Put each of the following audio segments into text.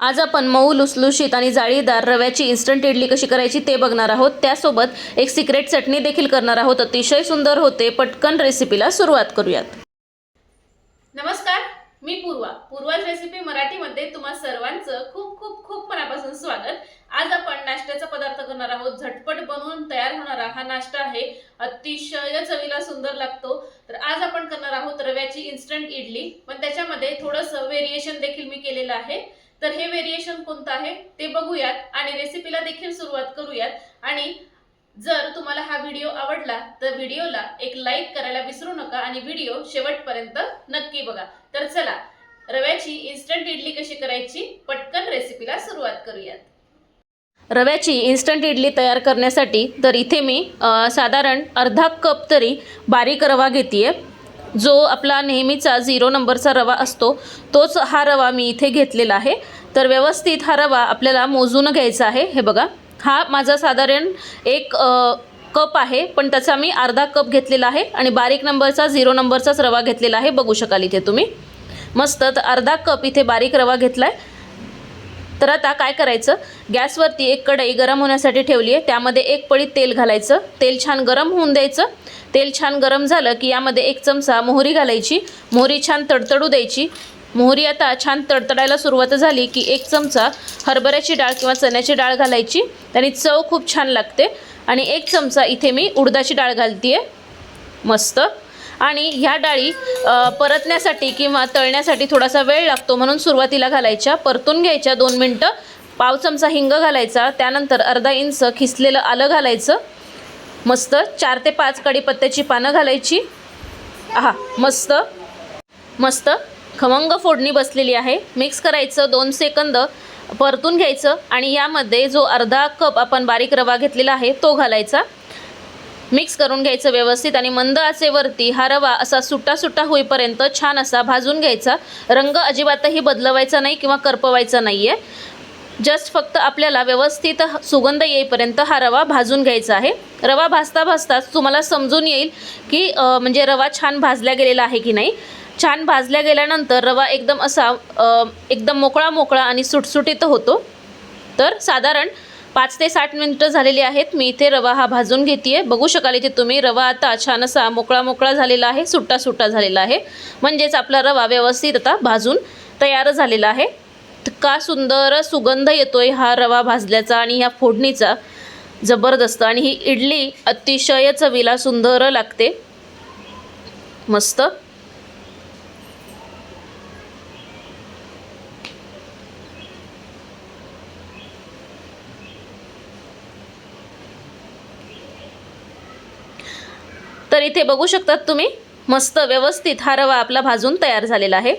आज आपण मऊ लुसलुशीत आणि जाळीदार रव्याची इन्स्टंट इडली कशी करायची ते बघणार आहोत. त्यासोबत एक सिक्रेट चटणी देखील करणार आहोत. अतिशय सुंदर होते. पटकन रेसिपीला सुरुवात करूयात. नमस्कार मी पूर्वा. पूर्वाज रेसिपी मराठीमध्ये तुम्हा सर्वांचं खूप खूप खूप मनापासून स्वागत. आज आपण नाश्त्याचा पदार्थ करणार आहोत. झटपट बनवून तयार होणारा हा नाश्ता आहे. अतिशय चवीला सुंदर लागतो. तर आज आपण करणार आहोत रव्याची इन्स्टंट इडली. पण त्याच्यामध्ये थोडंसं व्हेरिएशन देखील मी केलेलं आहे. तर हे व्हेरिएशन कोणतं आहे? ते बघूयात आणि रेसिपीला देखील सुरुवात करूयात. आणि जर तुम्हाला हा व्हिडिओ आवडला तर व्हिडिओला एक लाईक करायला विसरू नका आणि व्हिडिओ शेवटपर्यंत नक्की बघा. तर चला रव्याची इन्स्टंट इडली कशी करायची पटकन रेसिपीला सुरुवात करूयात. रव्याची इन्स्टंट इडली तयार करण्यासाठी तर इथे मी साधारण अर्धा कप तरी बारीक रवा घेते जो आपला नेहमीचा झिरो नंबरचा रवा असतो तोच हा रवा मी इथे घेतलेला आहे. तर व्यवस्थित हा रवा आपल्याला मोजून घ्यायचा आहे. हे बघा हा माझा साधारण एक कप आहे पण त्याचा मी अर्धा कप घेतलेला आहे आणि बारीक नंबरचा झिरो नंबरचाच रवा घेतलेला आहे. बघू शकाल इथे तुम्ही. मस्त तर अर्धा कप इथे बारीक रवा घेतला आहे तर आता काय करायचं? गॅसवरती एक कढई गरम होण्यासाठी ठेवली आहे. त्यामध्ये एक पळी तेल घालायचं. तेल छान गरम होऊन द्यायचं. तेल छान गरम झालं की यामध्ये एक चमचा मोहरी घालायची. मोहरी छान तडतडू द्यायची. मोहरी आता छान तडतडायला सुरुवात झाली की एक चमचा हरभऱ्याची डाळ किंवा चण्याची डाळ घालायची. त्याने चव खूप छान लागते. आणि एक चमचा इथे मी उडदाची डाळ घालते मस्त. आणि ह्या डाळी परतण्यासाठी किंवा तळण्यासाठी थोडासा वेळ लागतो म्हणून सुरुवातीला घालायच्या. परतून घ्यायच्या दोन मिनटं. पाव चमचा हिंग घालायचा. त्यानंतर अर्धा इंच खिसलेलं आलं घालायचं. मस्त चार ते पाच कढीपत्त्याची पानं घालायची. हा मस्त. मस्त. खमंग फोडणी बसलेली आहे. मिक्स करायचं दोन सेकंद. परतून घ्यायचं आणि यामध्ये जो अर्धा कप आपण बारीक रवा घेतलेला आहे तो घालायचा. मिक्स करून घ्यायचं व्यवस्थित आणि मंद आचेवरती हा रवा असा सुट्टा सुट्टा होईपर्यंत छान असा भाजून घ्यायचा. रंग अजिबातही बदलवायचा नाही किंवा करपवायचा नाही आहे जस्ट फक्त आपल्याला व्यवस्थित सुगंध येईपर्यंत हा रवा भाजून घ्यायचा आहे. रवा भाजता भाजताच तुम्हाला समजून येईल की म्हणजे रवा छान भाजला गेलेला आहे की नाही. छान भाजल्या गेल्यानंतर रवा एकदम असा एकदम मोकळा मोकळा आणि सुटसुटीत होतो. तर साधारण पाच ते साठ मिनटं झालेली आहेत. मी इथे रवा हा भाजून घेते बघू शकाल इथे तुम्ही रवा आता छान असा मोकळा मोकळा झालेला आहे सुट्टा सुट्टा झालेला आहे. म्हणजेच आपला रवा व्यवस्थित आता भाजून तयार झालेला आहे. का सुंदर सुगंध येतोय हा रवा भाजल्याचा आणि ह्या फोडणीचा. जबरदस्त. आणि ही इडली अतिशय चवीला सुंदर लागते. मस्त. तर इथे बघू शकतात तुम्ही मस्त व्यवस्थित हा रवा आपला भाजून तयार झालेला आहे.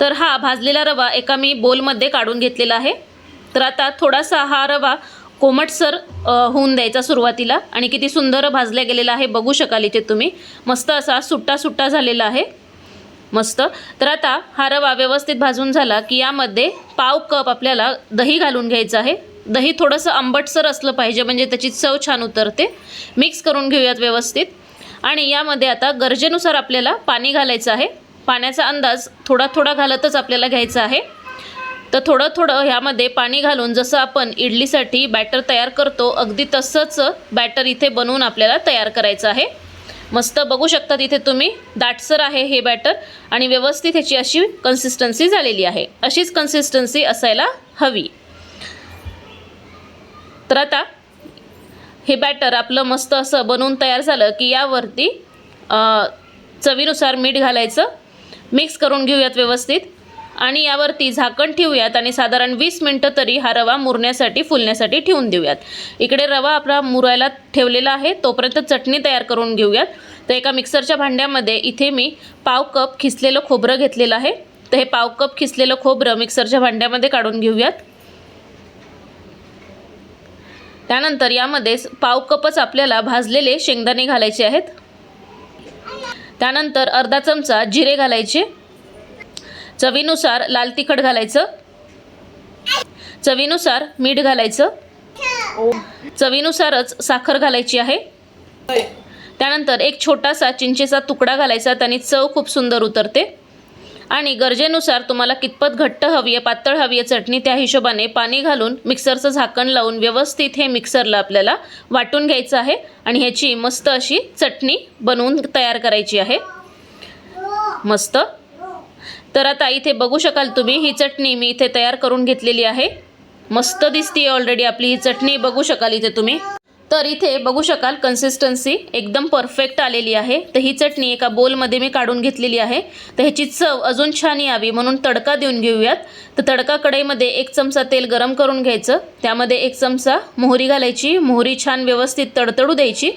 तर हा भाजलेला रवा एका मी बोलमध्ये काढून घेतलेला आहे. तर आता थोडासा हा रवा कोमटसर होऊन द्यायचा सुरुवातीला आणि किती सुंदर भाजल्या गेलेला आहे बघू शकाल इथे तुम्ही. मस्त असा सुट्टा सुट्टा झालेला आहे. मस्त. तर आता हा रवा व्यवस्थित भाजून झाला की यामध्ये पाव कप आपल्याला दही घालून घ्यायचं आहे. दही थोडंसं आंबटसर असलं पाहिजे म्हणजे त्याची चव छान उतरते. मिक्स करून घेऊयात व्यवस्थित. आणि यामध्ये आता गरजेनुसार आपल्याला पाणी घालायचं आहे. पाण्याचा अंदाज थोडा थोडा घालतच आपल्याला घ्यायचा आहे. तर थोडं थोडं ह्यामध्ये पाणी घालून जसं आपण इडलीसाठी बॅटर तयार करतो अगदी तसंच बॅटर इथे बनवून आपल्याला तयार करायचं आहे. मस्त बघू शकता इथे तुम्ही दाटसर आहे हे बॅटर आणि व्यवस्थित ह्याची अशी कन्सिस्टन्सी झालेली आहे. अशीच कन्सिस्टन्सी असायला हवी. तर आता हे बॅटर आपलं मस्त असं बनवून तयार झालं की यावरती चवीनुसार मीठ घालायचं. मिक्स करून घेऊयात व्यवस्थित. आणि यावरती झाकण ठेवूयात आणि साधारण वीस मिनटं तरी हा रवा मुरण्यासाठी फुलण्यासाठी ठेवून देऊयात. इकडे रवा आपला मुरायला ठेवलेला आहे तोपर्यंत चटणी तयार करून घेऊयात. तर एका मिक्सरच्या भांड्यामध्ये इथे मी पाव कप खिसलेलं खोबरं घेतलेलं आहे. तर हे पाव कप खिसलेलं खोबरं मिक्सरच्या भांड्यामध्ये काढून घेऊयात. त्यानंतर यामध्ये पाव कपच आपल्याला भाजलेले शेंगदाणे घालायचे आहेत. त्यानंतर अर्धा चमचा जिरे घालायचे. चवीनुसार लाल तिखट घालायचं. चवीनुसार मीठ घालायचं. चवीनुसारच साखर घालायची आहे. त्यानंतर एक छोटासा चिंचेचा तुकडा घालायचा त्याने चव खूप सुंदर उतरते. आणि गरजेनुसार तुम्हाला कितपत घट्ट हवी आहे पातळ हवी आहे चटणी त्या हिशोबाने पाणी घालून मिक्सरचं झाकण लावून व्यवस्थित हे मिक्सरला आपल्याला वाटून घ्यायचं आहे. आणि ह्याची मस्त अशी चटणी बनवून तयार करायची आहे. मस्त. तर आता इथे बघू शकाल तुम्ही ही चटणी मी इथे तयार करून घेतलेली आहे. मस्त दिसते ऑलरेडी आपली ही चटणी बघू शकाल इथे तुम्ही. तर इथे बघू शकाल कन्सिस्टन्सी एकदम परफेक्ट आलेली आहे. तर ही चटणी एका बोलमध्ये मी काढून घेतलेली आहे. तर ह्याची चव अजून छान यावी म्हणून तडका देऊन घेऊयात. तर तडका कढईमध्ये एक चमचा तेल गरम करून घ्यायचं. त्यामध्ये एक चमचा मोहरी घालायची मोहरी छान व्यवस्थित तडतडू द्यायची.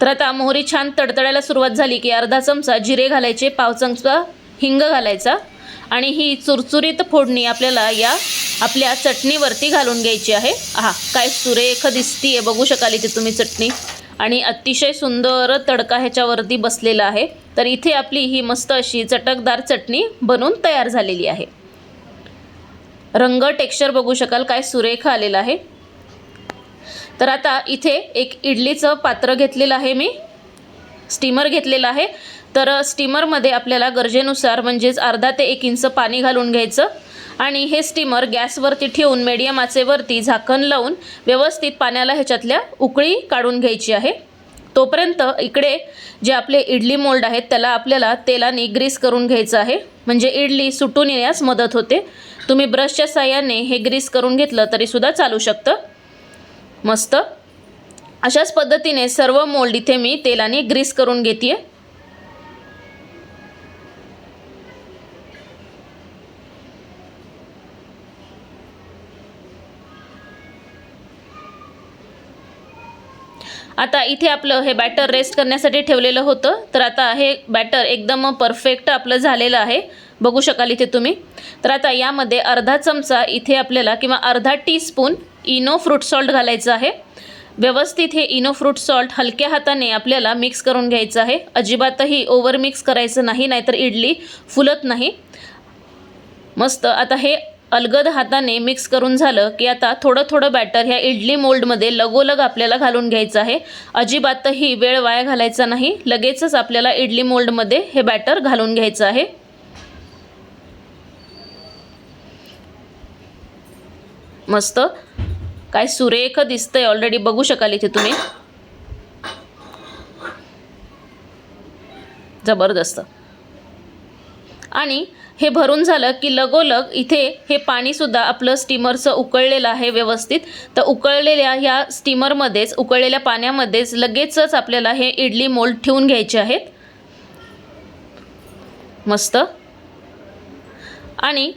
तर आता मोहरी छान तडतडायला सुरुवात झाली की अर्धा चमचा जिरे घालायचे पाव चमचा हिंग घालायचा आणि ही चुरचुरीत फोडणी आपल्याला या आपल्या चटणीवरती घालून घ्यायची आहे. हा काय सुरेख दिसती आहे बघू शकाल इथे तुम्ही चटणी. आणि अतिशय सुंदर तडका ह्याच्यावरती बसलेला आहे. तर इथे आपली ही मस्त अशी चटकदार चटणी बनून तयार झालेली आहे. रंग टेक्स्चर बघू शकाल काय सुरेख आलेला आहे. तर आता इथे एक इडलीचं पात्र घेतलेलं आहे मी. स्टीमर घेतलेलं आहे. तर स्टीमरमध्ये आपल्याला गरजेनुसार म्हणजेच अर्धा ते एक इंच पाणी घालून घ्यायचं आणि हे स्टीमर गॅसवरती ठेवून मीडियम आचेवरती झाकण लावून व्यवस्थित पाण्याला ह्याच्यातल्या उकळी काढून घ्यायची आहे. तोपर्यंत इकडे जे आपले इडली मोल्ड आहेत त्याला आपल्याला तेलाने ग्रीस करून घ्यायचं आहे. म्हणजे इडली सुटून येण्यास मदत होते. तुम्ही ब्रशच्या साह्याने हे ग्रीस करून घेतलं तरीसुद्धा चालू शकतं. मस्त. अशाच पद्धतीने सर्व मोल्ड इथे मी तेलाने ग्रीस करून घेते आता इथे आपलं हे बॅटर रेस्ट करण्यासाठी ठेवलेलं होतं. तर आता हे बॅटर एकदम परफेक्ट आपलं झालेलं आहे. बघू शकाल इथे तुम्ही. तर आता यामध्ये अर्धा चमचा इथे आपल्याला किंवा अर्धा टीस्पून इनो फ्रूट सॉल्ट घालायचं आहे. व्यवस्थित हे इनो फ्रूट सॉल्ट हलक्या हाताने आपल्याला मिक्स करून घ्यायचं आहे. अजिबातही ओव्हर मिक्स करायचं नाही नाहीतर इडली फुलत नाही. मस्त आता हे अलगद हाताने मिक्स करून झालं की आता थोडं थोडं बॅटर ह्या इडली मोल्डमध्ये लगोलग आपल्याला घालून घ्यायचं आहे. अजिबातही वेळ वाया घालायचा नाही. लगेचच आपल्याला इडली मोल्डमध्ये हे बॅटर घालून घ्यायचं आहे. मस्त. काय सुरेख दिसतंय ऑलरेडी बघू शकाल इथे तुम्ही. जबरदस्त. आणि हे भरून झालं की लगोलग इथे हे पाणीसुद्धा आपलं स्टीमरचं उकळलेलं आहे व्यवस्थित. तर उकळलेल्या ह्या स्टीमरमध्येच उकळलेल्या पाण्यामध्येच लगेचच आपल्याला हे इडली मोल्ड ठेवून घ्यायचे आहेत. मस्त. आणि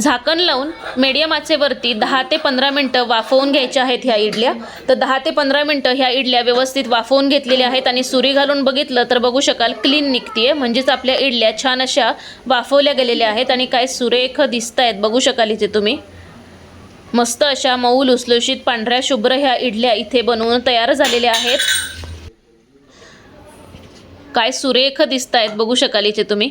झाकण लावून मीडियम आचेवरती दहा ते पंधरा मिनटं वाफवून घ्यायच्या आहेत ह्या इडल्या. तर दहा ते पंधरा मिनटं ह्या इडल्या व्यवस्थित वाफवून घेतलेल्या आहेत आणि सुरी घालून बघितलं तर बघू शकाल क्लीन निघतीये. म्हणजेच आपल्या इडल्या छान अशा वाफवल्या गेलेल्या आहेत आणि काय सुरेख दिसत आहेत बघू शकाल इथे तुम्ही. मस्त अशा मऊ लुसलुशीत पांढऱ्या शुभ्र ह्या इडल्या इथे बनवून तयार झालेल्या आहेत. काय सुरेख दिसत आहेत बघू शकाल इथे तुम्ही.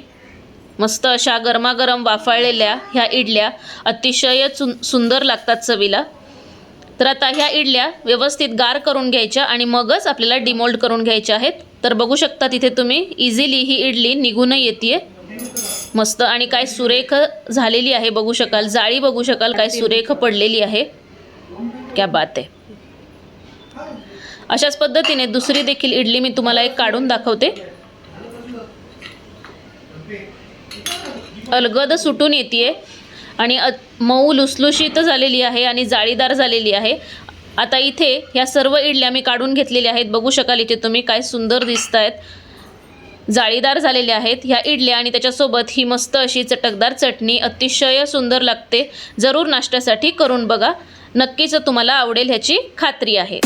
मस्त अशा गरमागरम वाफाळलेल्या ह्या इडल्या अतिशय सुं सुंदर लागतात चवीला. तर आता ह्या इडल्या व्यवस्थित गार करून घ्यायच्या आणि मगच आपल्याला डिमोल्ड करून घ्यायच्या आहेत. तर बघू शकता तिथे तुम्ही इझिली ही इडली निघूनही येते मस्त आणि काय सुरेख झालेली आहे बघू शकाल. जाळी बघू शकाल काय सुरेख पडलेली आहे. क्या बात आहे. अशाच पद्धतीने दुसरी देखील इडली मी तुम्हाला एक काढून दाखवते. अलगद सुटून येते आणि अ मऊ लुसलुशीत झालेली आहे आणि जाळीदार झालेली आहे. आता इथे ह्या सर्व इडल्या मी काढून घेतलेल्या आहेत. बघू शकाल इथे तुम्ही काय सुंदर दिसत आहेत जाळीदार झालेल्या आहेत ह्या इडल्या आणि त्याच्यासोबत ही मस्त अशी चटकदार चटणी. अतिशय सुंदर लागते. जरूर नाश्त्यासाठी करून बघा. नक्कीच तुम्हाला आवडेल ह्याची खात्री आहे.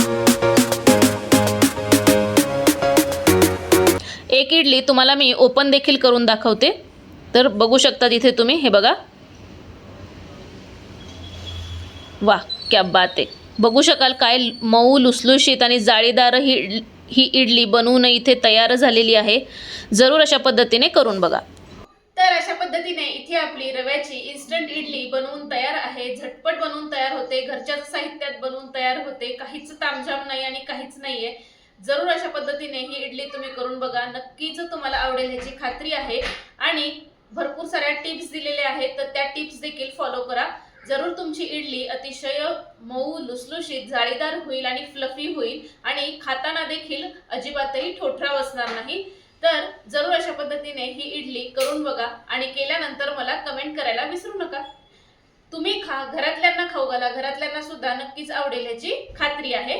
एक इडली तुम्हाला मी ओपन देखील करून दाखवते. तर बघू शकता तिथे तुम्ही. हे बघा. वा क्या बात आहे. बघू शकाल काय मऊ लुसलुशीत आणि जाळीदार ही ही इडली बनवून इथे तयार झालेली आहे. जरूर अशा पद्धतीने करून बघा. तर अशा पद्धतीने इथे आपली रव्याची इन्स्टंट इडली बनवून तयार आहे. झटपट बनवून तयार होते. घरच्या साहित्यात बनवून तयार होते. काहीच तामझाम नाही आणि काहीच नाहीये. जरूर अशा पद्धतीने ही इडली तुम्ही करून बघा. नक्कीच तुम्हाला आवडेल ह्याची खात्री आहे. आणि भरपूर साऱ्या टिप्स दिलेल्या आहेत तर त्या टिप्स देखील फॉलो करा. जरूर तुमची इडली अतिशय मऊ लुसलुशीत जाळीदार होईल आणि फ्लफी होईल आणि खाताना देखील अजिबातही ठोठरा बसणार नाही. तर जरूर अशा पद्धतीने ही इडली करून बघा आणि केल्यानंतर मला कमेंट करायला विसरू नका. तुम्ही खा घरातल्यांना खाऊ घाला. घरातल्यांना सुद्धा नक्कीच आवडेल याची खात्री आहे.